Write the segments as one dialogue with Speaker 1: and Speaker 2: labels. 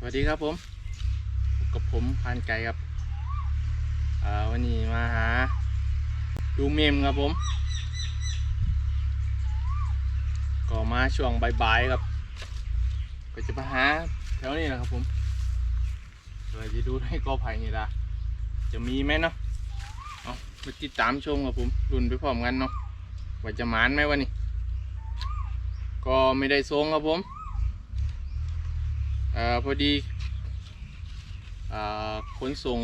Speaker 1: สวัสดีครับผมกับผมพานไก่ครับวันนี้มาหาดูเมมครับผมก็มาช่วงบ่ายๆครับ ก็จะมาหาแถวนี้แหละครับผมเราจะดูให้กอไผ่นี่ละจะมีไหมเนาะเอามาติดตามชมครับผมรุ่นไปพร้อมกันเนาะว่าจะหมานไหมวันนี้ ก็ไม่ได้ทรงครับผม ออพอดีอขนส่ง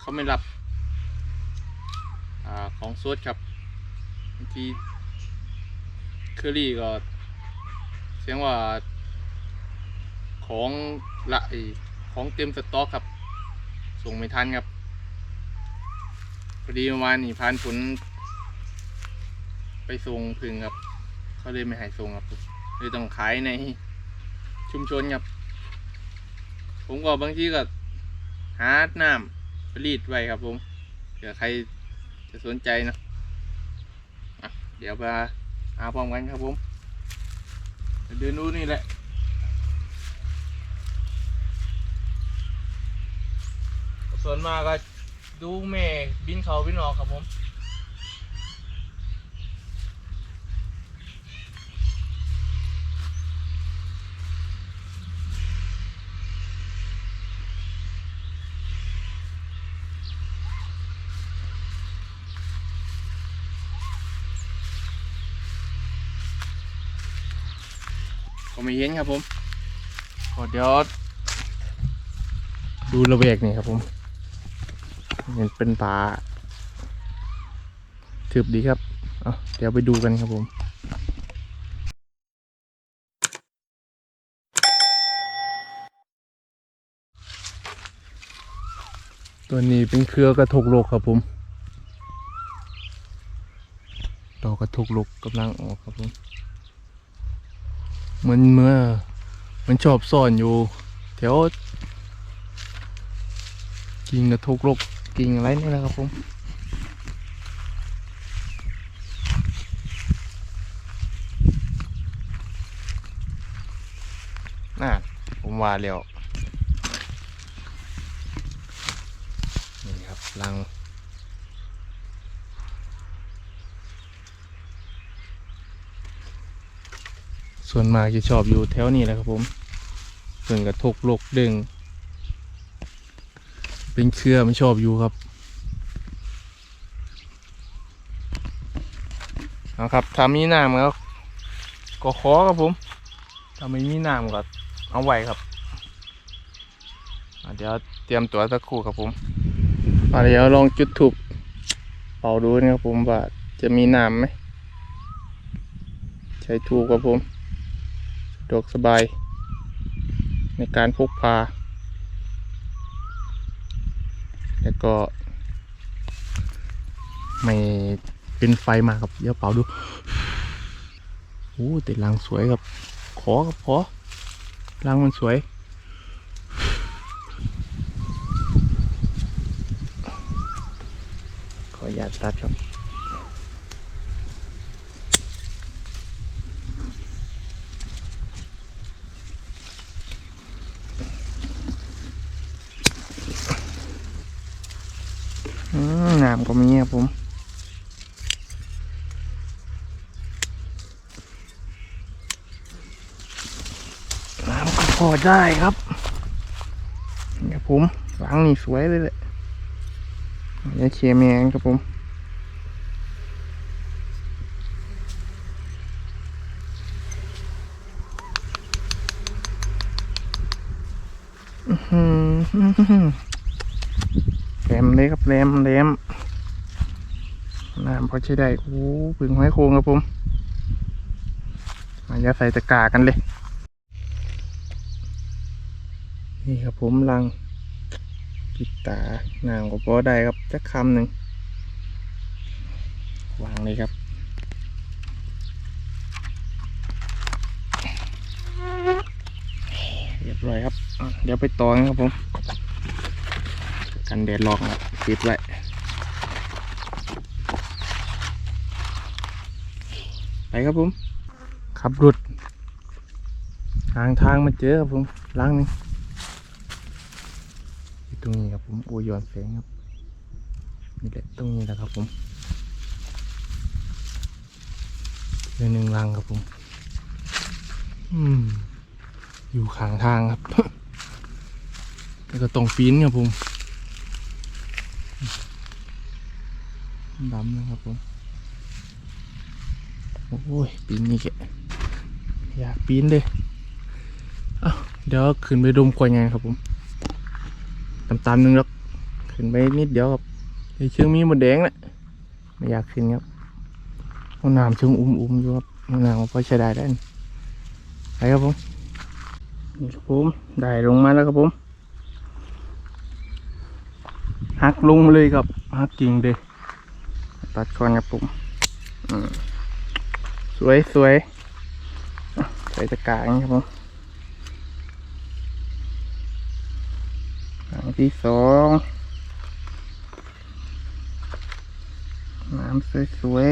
Speaker 1: เขาไม่รับอของสดครับบางทีเคอรี่ก็เสียงว่าของละไอของเต็มสต็อกครับ ส่งไม่ทันครับพอดีเมื่อวานนี่พานผลไปส่งพึ่งครับเขาเลยไม่ให้ส่งครับเลยต้องขายใน ชุมชนครับ ผมก็บางทีก็หาน้ำรีดไว้ครับผมเผื่อใครจะสนใจนะะเดี๋ยวมาหาพร้อมกันครับผมเดินดูนี่แหละส่วนมากก็ดูแม่บินเขาบินออกครับผม ไม่เห็นครับผมก็เดี๋ยวดูระเบียกนี่ครับผมเห็นเป็นป่าทึบดีครับเเดี๋ยวไปดูกันครับผมตัวนี้เป็นเครือกระทกโลกครับผมดอกกระทกโลกกำลังออกครับผม มันเมื่อมันชอบซ่อนอยู่ แถวกิ่งกระทกรกกิ่งอะไรนี่แหละครับผมน่าผมว่าแล้วนี่ครับรัง ส่วนมากจะชอบอยู่แถวนี้แหละครับผมเพิ่งกระทกโลกดึงเป็นเครือไม่ชอบอยู่ครับเอาครับถ้ามีน้ำแล้วก็ขอครับผมถ้าไม่มีน้ำก็เอาไว้ครับเดี๋ยวเตรียมตัวสักครู่ครับผมเดี๋ยวลองจุดถูกเป่าดูนะครับผมว่าจะมีน้ำไหมใช้ถูกครับผม ดวกสบาย ในการพกพา แล้วก็ ไม่เป็นไฟมาครับเดี๋ยวเป่าดูโอ้แต่รังสวยครับ ขอครับขอรังมันสวยขออยากตัดครับ น้ำก็มีครับผมน้ำก็พอได้ครับนี่ครับผมหลังนี่สวยเลยแหละอย่าเชียร์แมงครับผมอื้ อหือแรมเลยครับแรมแรมน้ำพอใช้ได้โอ้ผึ่งห้อยโคงครับผมมาอย่าใส่ตะกากันเลย นี่ครับผมลังปิดตาน้ำก็พอได้ครับจักคำหนึ่งวางเลยครับเรียบร้อยครับ เดี๋ยวไปต่อนครับผม กันแดดลอกครับปิดไว้ไปครับผมขับรถทางทางมาเจอครับผมล้างหนึงตรงนี้ครับผมโอ้ยย้อนแสงครับนี่แหละตรงนี้แหละครับผมเรือหนึ่งลังครับผม อืม อยู่ข้างทางครับ แล้วก็ตรงปีนครับผม ดำนะครับผม โอ้ย ปีนนี่แกอยากปีนเลยเอ้าเดี๋ยวขึ้นไปดมกว่าไงครับผม ตามๆหนึงแล้วขึ้นไปนิดเดียวครับไอเชืองมีหมดแดงแหละไม่อยากขึ้นครับห้องน้ำเชิงอุ้มๆอยู่ครับห้องน้ำพอใช้ได้ได้วไปครับผมนี่ครับผมได้ลงมาแล้วครับผมหักลงมาเลยครับหักกิ่งเลยัดก่อนครับผมอืมสวยสวยใส่ตะกร้าอย่างนี้ครับผมหางที่สองน้ำสวยสวย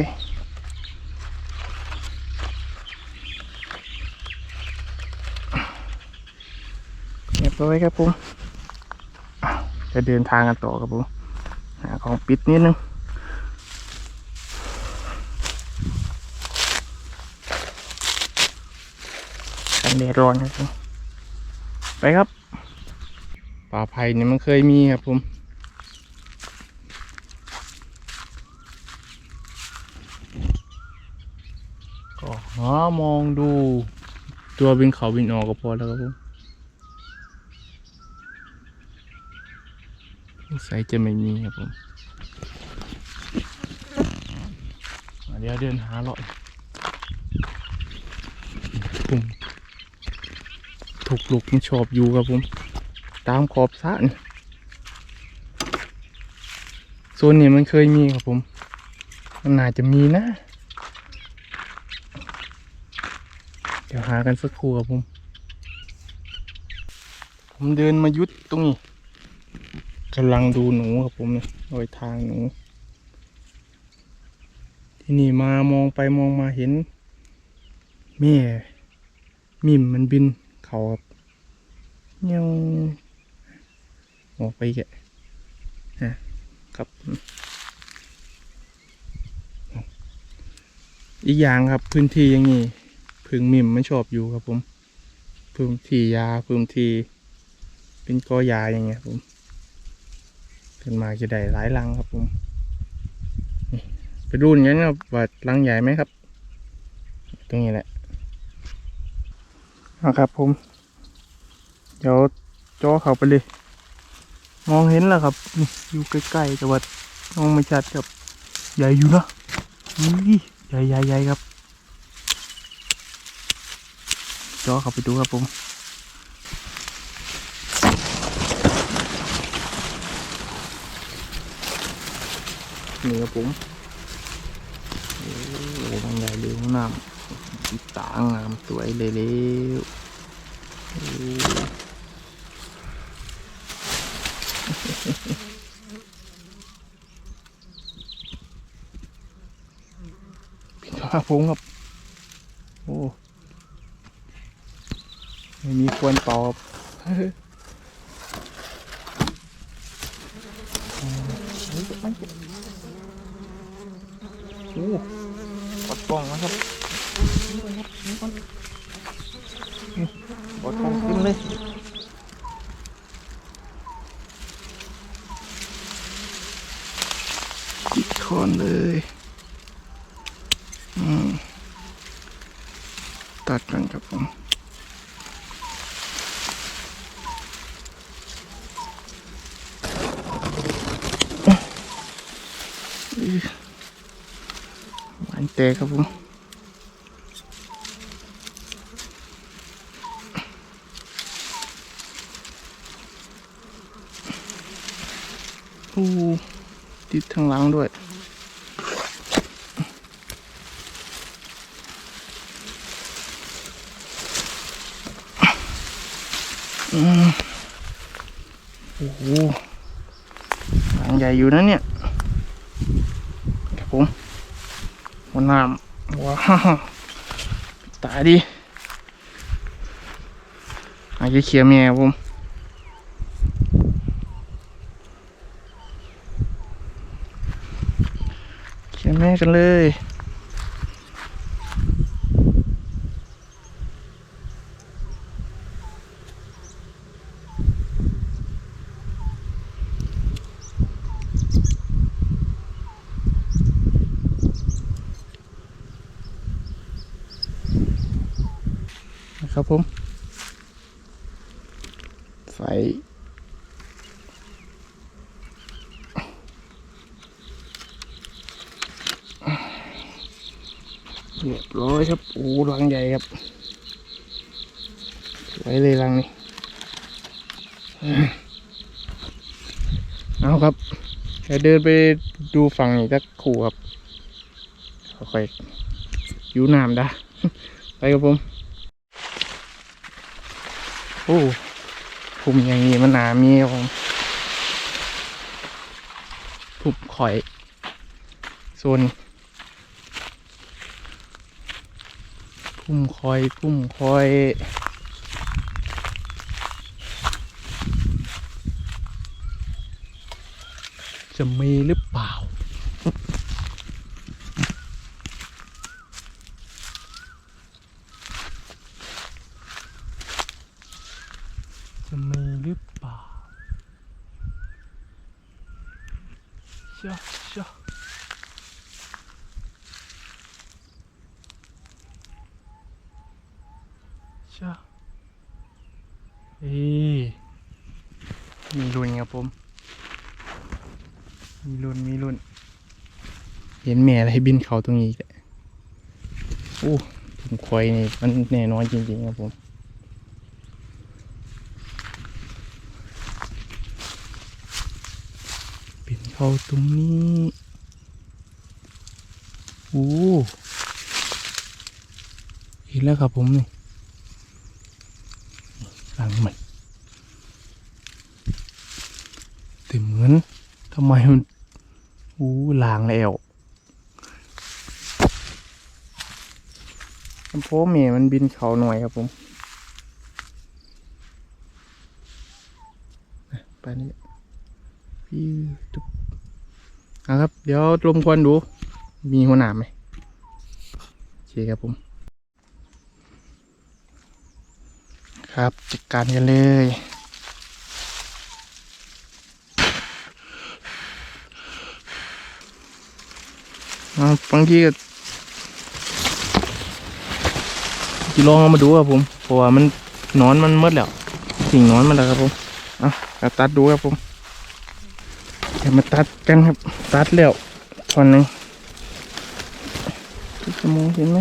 Speaker 1: เรียบร้อยครับผมจะเดินทางกันต่อครับผมหาของปิดนิดนึง แดดร้อนครับผมไปครับป่าไผ่เนี่ยมันเคยมีครับผมก็หามองดู ตัวบินเขาบินออกก็พอแล้วครับผมสงสัยจะไม่มีครับผมเดี๋ยวเดินหาเลาะผม ถูกลุกมันชอบอยู่ครับผม ตามขอบสระนี่โซนนี้มันเคยมีครับผม มันน่าจะมีนะ เดี๋ยวหากันสักครู่ครับผม ผมเดินมายุดตรงนี้กำลังดูหนูครับผมเนี่ยรอยทางหนู ที่นี่มามองไปมองมาเห็นแม่ มิมมันบิน เขาครับเงี้ยวออกไปแกะนะครับอีกอย่างครับพื้นที่อย่างนี้พึ่งมิมไมันชอบอยู่ครับผมพื้นที่ยาพื้นที่เป็นกอยาอย่างเงี้ยครับผมขึ้นมาจะได้หลายรังครับผมไปดูอย่างนี้นครับว่ารังใหญ่ไหมครับ ตรงนี้แหละ นะครับผม เดี๋ยวจ่อเขาไปเลย มองเห็นแล้วครับ อยู่ใกล้ๆแต่ว่ามองไม่ชัดครับ ใหญ่อยู่นะนี่ใหญ่ใหญ่ใหญ่ครับจ่อเขาไปดูครับผมนี่ครับผมโอ้โหบางใหญ่เลยข้างน้ำ ตางามสวยเลยเร็วพี่ข้าพงครับโอ้ไม่มีควรตอบโอ้ปัดกล้องนะครับ บดกองขึ้นเลยติดคอนเลยอืมตัดกันครับผมหวานแตกครับผม โอ้ติด ทางหลังด้วยอืมโอ้โหหลังใหญ่อยู่นะเนี่ยครับผมหัวน้ำว้าวตายดีอาจจะเคลียร์แม่ครับผมเคลียร์แม่ กันเลย เรียบร้อยครับโอ้รังใหญ่ครับสวยเลยรังนี้เอาครับเดี๋ยวเดินไปดูฝั่งนี้สักคู่ครับค่อยยูน้ำด้ไปครับผมโอ้ภูมิอย่างนี้มันหนามีครับผมภูมข่อยโซน ภูมิคอยภูมิคอยจะมีหรือเปล่า จะมีหรือเปล่าเชาเชา ชาอ้มีรุ่นครับผม มีรุ่นมีรุ่นเห็นแม่อะไรบินเขาตรงนี้แหละโอ้ผมควายนี่มันแน่นอนจริงๆครับผมเป็นเขาตรงนี้โอ้เห็นแล้วครับผมนี่ หลังมัน แต่เหมือนทำไมมันโอ้ลางแล้วโพเมมันบินเขาหน่อยครับผมไปนี่พี่ตุ๊บเอาครับ เดี๋ยวลมควันดู มีหัวหนามไหมโอเคครับผม ครับจัดการกันเลยบางทีก็จะลองเอามาดูครับผมเพราะว่ามันนอนมันหมดแล้วสิ่งนอนมันแล้วครับผมเอาเอาตัดดูครับผมเดี๋ยวมาตัดกันครับ ตัดแล้วท่อนหนึ่งทุกชั่วโมงเห็นไหม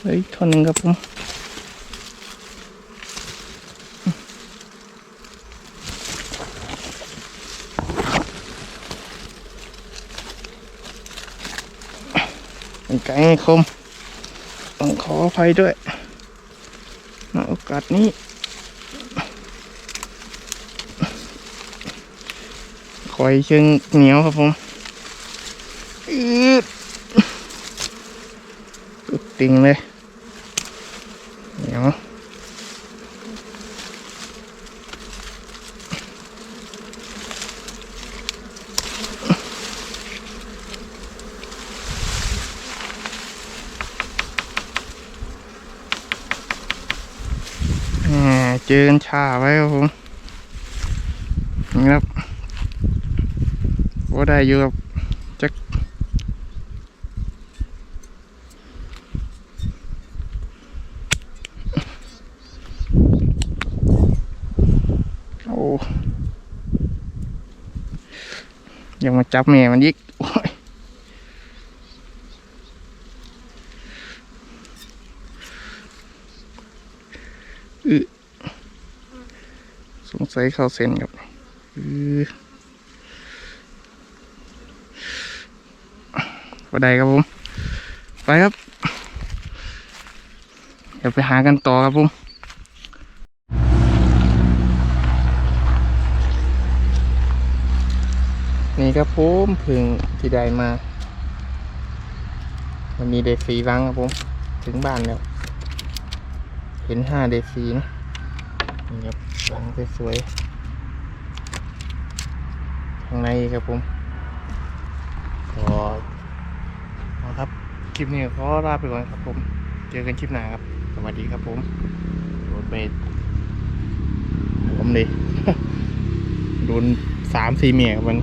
Speaker 1: เฮ้ยท่อนหนึ่งครับผม ไกลคม ต้องขออภัยด้วยโอกาสนี้คอยเชิงเหนียวครับผมอืดตุดติงเลย เหนียวแหมเจอกัน ชาไว้ครับผมนี่ครับว่าได้อยู่ครับจักโอ้ยังมาจับแม่มันยิกโอ้ยอือ สงสัยเข้าเส้นครับอือก็ได้ครับผม ไปครับ เดี๋ยวไปหากันต่อครับผมนี่ครับผมพึ่งที่ได้มา วันนี้ได้ฟรีวังครับผม ถึงบ้านแล้ว เห็นห้าได้ฟรีนะ นี่ครับหลังสวยๆข้างในครับผมก็ครับคลิปนี้ก็ลาไปก่อนครับผม เจอกันคลิปหน้าครับ สวัสดีครับผมโดนไปผมเลยโดนสามสี่เมียครับมัน